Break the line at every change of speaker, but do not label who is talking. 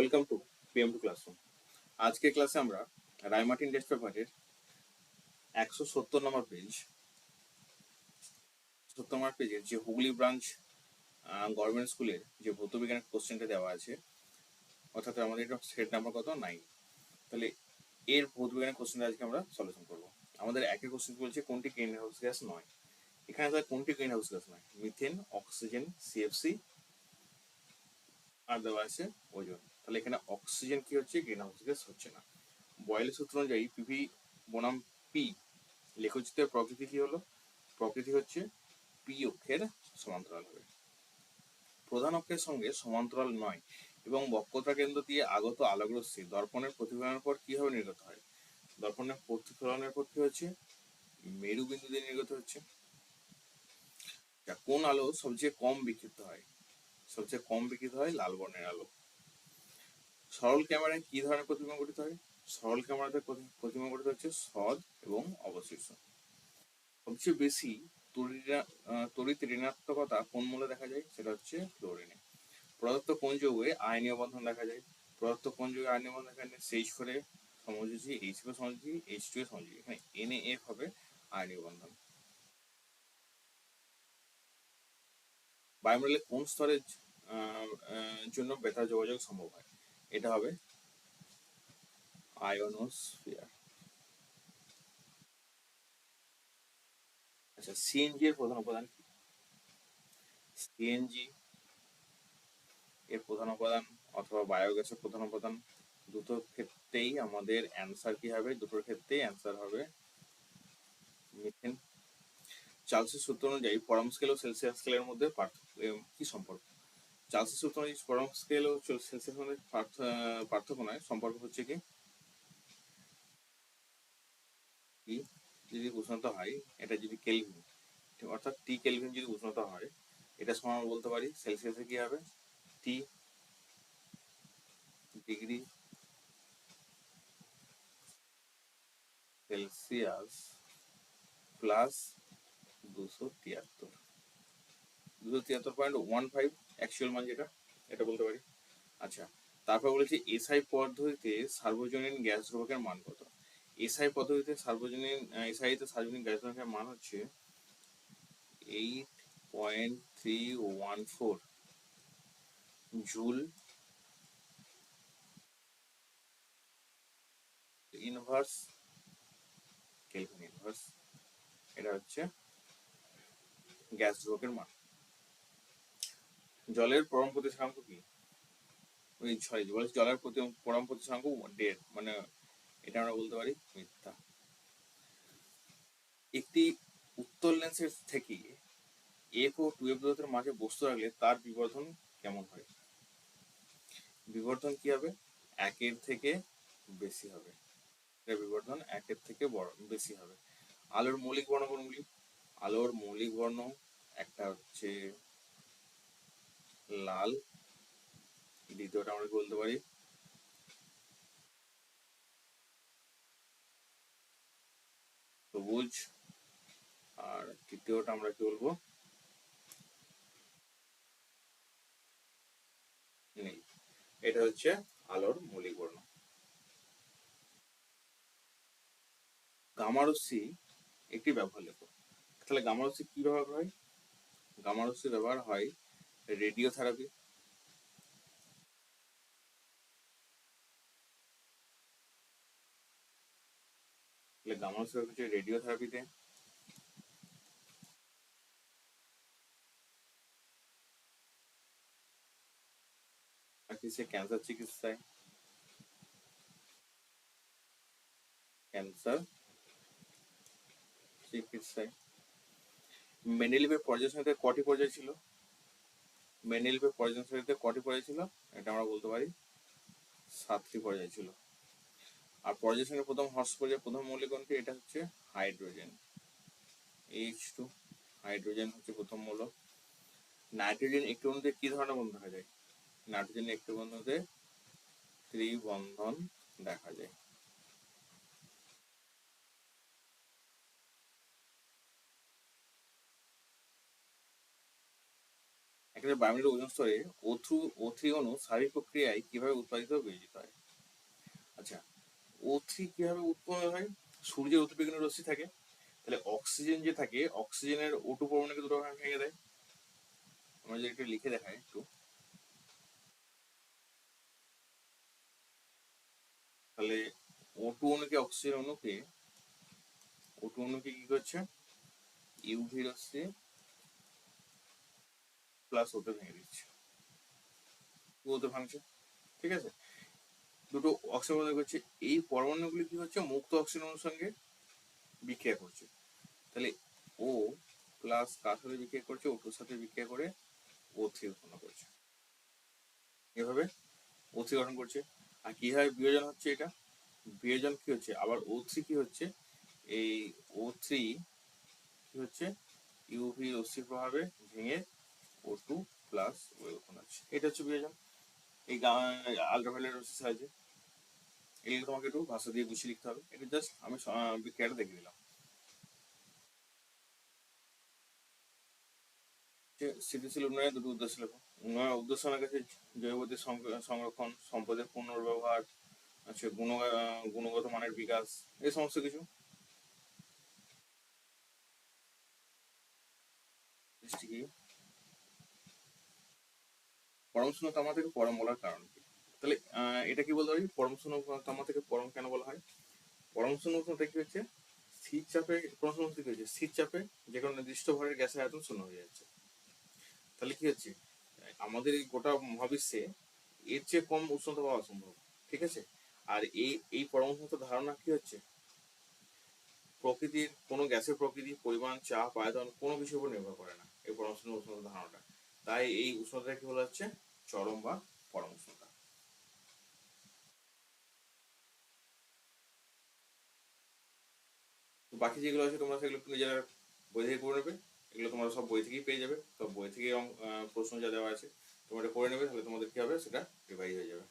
Welcome to PM to classroom আজকে ক্লাসে আমরা রায়মার্টিন টেস্ট পেপারের একশো সত্তর নম্বর পেজ সত্তর নম্বর পেজের যে হুগলি ব্রাঞ্চ গভর্নমেন্ট স্কুলের যে ভৌত বিজ্ঞানের কোশ্চেনটা দেওয়া আছে, অর্থাৎ আমাদের এটা সেট নাম্বার কত? নাইন তাহলে এর ভৌত বিজ্ঞানের কোশ্চেনটা আজকে আমরা সলিউশন করব। আমাদের একের কোশ্চেন বলছে? কোনটি গ্রিন হাউস গ্যাস নয়? এখানে তাহলে কোনটি গ্রিন হাউস গ্যাস নয় মিথেন অক্সিজেন সিএফসি আর দেওয়া আছে ওজন তাহলে এখানে অক্সিজেন কি হচ্ছে? গ্রিন হাউস গ্যাস হচ্ছে না। বয়েলের সূত্র অনুযায়ী পিভি বনাম পি লেখচিত্রের প্রকৃতি কি হলো? প্রকৃতি হচ্ছে পি অক্ষের সমান্তরাল হবে। প্রধান অক্ষের সঙ্গে সমান্তরাল নয় এবং বক্রতা কেন্দ্র দিয়ে আগত আলোকরশ্মি দর্পণের প্রতিফলনের পর কীভাবে নির্গত হয়? দর্পণের প্রতিফলনের পর কি হচ্ছে? মেরু বিন্দু দিয়ে নির্গত হচ্ছে। কোন আলো সবচেয়ে কম বিক্ষিপ্ত হয়? সবচেয়ে কম বিকৃত হয় লাল বর্ণের আলো। সরল ক্যামেরায় কি ধরনের প্রতিবিম্ব গঠিত হয়? সরল ক্যামেরাতে প্রতিবিম্ব গঠিত হচ্ছে সদ এবং অবশিষ্ট। সবচেয়ে বেশি তড়িৎ ঋণাত্মকতা কোন মূলে দেখা যায়? সেটা হচ্ছে ফ্লোরিনে প্রদত্ত কোন যৌগে আয়নীয় বন্ধন দেখা যায়? প্রদত্ত কোন যৌগে আয়নীয় বন্ধন এখানে সেইচ করে সমযোজী এইচ ফোর সমযোজী এইচ টু এর সমযোজী। এখানে এন এফ হবে আয়নীয় বন্ধন। বায়ুমণ্ডলে কোন স্তরের জন্য বেতার যোগাযোগ সম্ভব হয়? এটা হবে আয়োনোস্ফিয়ার আচ্ছা সিএনজি এর প্রধান উপাদান কি? সিএনজি এর প্রধান উপাদান অথবা বায়োগ্যাসের প্রধান উপাদান, দুটো ক্ষেত্রেই আমাদের অ্যান্সার কি হবে? দুটোর ক্ষেত্রেই অ্যান্সার হবে মিথেন চার্লসের সূত্র অনুযায়ী পরম স্কেল ও সেলসিয়াস স্কেলের মধ্যে পার্থক্য কি সম্পর্ক? চার্লসের সূত্র অনুযায়ী পরম স্কেল ও সেলসিয়াস মধ্যে পার্থক্য নয়, সম্পর্ক হচ্ছে কি? যদি উষ্ণতা হয়, এটা যদি কেলভিন অর্থাৎ টি কেলভিন যদি উষ্ণতা হয়, এটা সমান বলতে পারি সেলসিয়াসে কি হবে? টি ডিগ্রি সেলসিয়াস প্লাস দুশো তিয়াত্তর। দুশো তিয়াত্তর পয়েন্ট ওয়ান ফাইভ অ্যাকচুয়াল মান যেটা, এটা বলতে পারি। আচ্ছা তারপর বলেছি এসআই পদ্ধতিতে সার্বজনীন গ্যাস দ্রবকের মান কত? এসআই পদ্ধতিতে সার্বজনীন এসআইতে সার্বজনীন গ্যাস দ্রবকের মান হচ্ছে eight point three one four joule inverse kelvin inverse এটা হচ্ছে গ্যাস ধ্রুবকের মান। জলের পরম প্রতিষ্ঠাঙ্ক কি? ওই ছয় বলে জলের প্রতি পরম প্রতিষ্ঠাঙ্ক ডেড মানে এটা আমরা বলতে পারি মিথ্যা। একটি উত্তল লেন্সের থেকে এফ ও টু এফ দূরত্বের মাঝে বস্তু রাখলে তার বিবর্ধন কেমন হয়? বিবর্ধন কি হবে? একের থেকে বেশি হবে। বিবর্ধন একের থেকে বড়, বেশি হবে। আলোর মৌলিক বর্ণ কোনগুলি আলোর মৌলিক বর্ণ একটা হচ্ছে লাল। দ্বিতীয়টা আমরা বলতে পারি। সবুজ। আর তৃতীয়টা আমরা কি বলব? এটা হচ্ছে আলোর মৌলিক বর্ণ গামারসি একটি ব্যবহার লেখো তাহলে গামারসি কি ব্যবহার হয়? গামারসি ব্যবহার হয় রেডিও থেরাপি। গামারসি হচ্ছে সে ক্যান্সার চিকিৎসায়। ক্যান্সার চিকিৎসায়। মেন্ডেলিভের পর্যায় সারিতে কটি পর্যায় ছিল? মেন্ডেলিভের পর্যায় সারিতে কটি পর্যায় ছিল এটা আমরা বলতে পারি, সাতটি পর্যায় ছিল আর পর্যায় প্রথম হর্স পর্যায়ে প্রথম মৌলিক কোনটি এটা হচ্ছে হাইড্রোজেন। এইচ টু হাইড্রোজেন হচ্ছে প্রথম মৌলক নাইট্রোজেন একটি অণুতে কি ধরনের বন্ধন দেখা যায়? নাইট্রোজেন একটি বন্ধুতে ত্রিবন্ধন দেখা যায়। একটা বায়ুমণ্ডলের ওজন স্তরে ও থ্রু ও থ্রি অণু স্বাভাবিক প্রক্রিয়ায় কীভাবে উৎপাদিত বিয়োজিত হয়? আচ্ছা থ্রি কীভাবে উৎপন্ন হয়? সূর্যের অতিবেগুনি রশ্মি থাকে, তাহলে অক্সিজেন যে থাকে, অক্সিজেনের ও পরমাণুকে দুটো ভাগে ভেঙে দেয়। আমরা যদি একটু লিখে দেখাই একটু। তাহলে ও টু অণুকে অক্সিজেন অণুকে ও টু অণুকে কি করছে? ইউভি রশ্মি প্লাস ওতে ভেঙে দিচ্ছে। ওতে ভাঙছে, ঠিক আছে? দুটো অক্সিজেন পরমাণু করছে। এই পরমাণুগুলি কি হচ্ছে? মুক্ত অক্সিজেন অণুর সঙ্গে বিক্রিয়া করছে। তাহলে ও প্লাস কার সাথে বিক্রিয়া করছে? ও টুর সাথে বিক্রিয়া করে ও থ্রি উৎপন্ন করছে। এভাবে ও থ্রি গঠন করছে। আর কীভাবে বিয়োজন হচ্ছে এটা? বিয়োজন কি হচ্ছে? আবার ও থ্রি কি হচ্ছে? এই ও থ্রি কি হচ্ছে? ইউভি রশ্মির প্রভাবে ভেঙে ও টু প্লাস ওয়ে উৎপন্ন হচ্ছে এটা হচ্ছে বিয়োজন। এই আলট্রাভায়োলেট রশ্মির সাহায্যে। এগুলো তোমাকে একটু ভাষা দিয়ে গুছিয়ে লিখতে হবে। এটা জাস্ট আমি বিক্রিয়াটা দেখে দিলাম স্থিতিশীল উন্নয়নের দুটো উদ্দেশ্য লেখো। উন্নয়নের উদ্দেশ্য আমার কাছে জৈববতী সংরক্ষণ সম্পদের পুনর্ব্যবহার আছে গুণ গুণগত মানের বিকাশ এই সমস্ত কিছু। দৃষ্টি কি পরম শূন্য তামা থেকে পরম বলার কারণ কি? তাহলে এটা কি বলতে পারি? পরম শূন্য তামা থেকে পরম কেন বলা হয়? পরম শূন্য উষ্ণতা কি হচ্ছে স্থির চাপে পরম শূন্য উষ্ণতা কি হচ্ছে স্থির চাপে যে কোনো নির্দিষ্ট ভরের গ্যাসের আয়তন শূন্য হয়ে যাচ্ছে। তাহলে কি হচ্ছে? আমাদের এই গোটা মহাবিশ্বে এর চেয়ে কম উষ্ণতা পাওয়া সম্ভব ঠিক আছে? আর এই এই পরম উষ্ণতার ধারণা কি হচ্ছে? প্রকৃতির কোনো গ্যাসের প্রকৃতি, পরিমাণ, চাপ, আয়তন কোনো কিছুর উপর নির্ভর করে না, এই পরম শূন্য উষ্ণতার ধারণাটা। তাই এই উষ্ণতাকে বলা হচ্ছে? চরম বা পরম উষ্ণতা। বাকি যেগুলো আছে তোমরা সেগুলো তুমি নিজেরা বই থেকে করে নেবে। এগুলো তোমরা সব বই থেকেই পেয়ে যাবে। তো বই থেকে প্রশ্ন যা দেওয়া আছে, তোমরা করে নেবে, তাহলে তোমাদের কি হবে? সেটা রিভাইজ হয়ে যাবে।